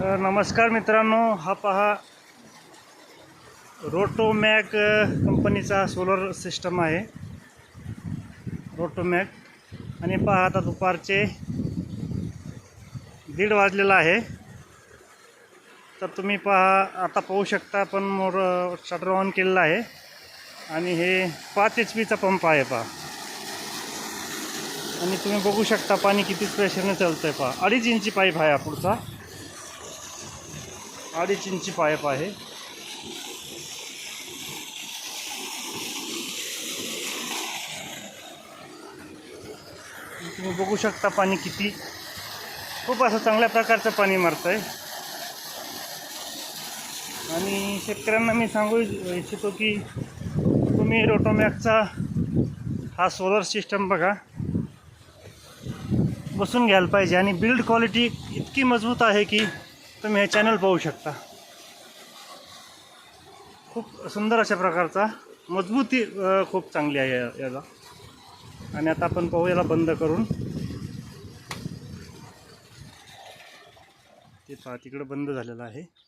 नमस्कार मित्रांनो हा पहा. रोटोमॅक कंपनीचा सोलर सिस्टम आहे. रोटोमॅक आणि पहा आता दुपारचे दीड वाजलेला आहे. तर तुम्ही पहा आता पाहू शकता पण मोर शटर ऑन केलेला आहे. आणि हे पाच एच पीचा पंप आहे पहा. आणि तुम्ही बघू शकता पाणी किती प्रेशरने चालतं आहे पहा. अडीच इंची पाईप आहे हा पुढचा. अडीच इंची पाईप आहे. तुम्ही बघू शकता पाणी किती खूप असं चांगल्या प्रकारचं पाणी मारतं आहे आणि शेतकऱ्यांना मी सांगू इच्छितो की तुम्ही रोटोमॅकचा हा सोलर सिस्टम बघा. बसून घ्यायला पाहिजे आणि बिल्ड क्वालिटी इतकी मजबूत आहे की तुम्ही हे चॅनल पाहू शकता. खूप सुंदर अशा प्रकारचा मजबूती खूप चांगली आहे या- याला. आणि आता आपण पाहू याला बंद करून. ते पहा तिकडं बंद झालेलं आहे.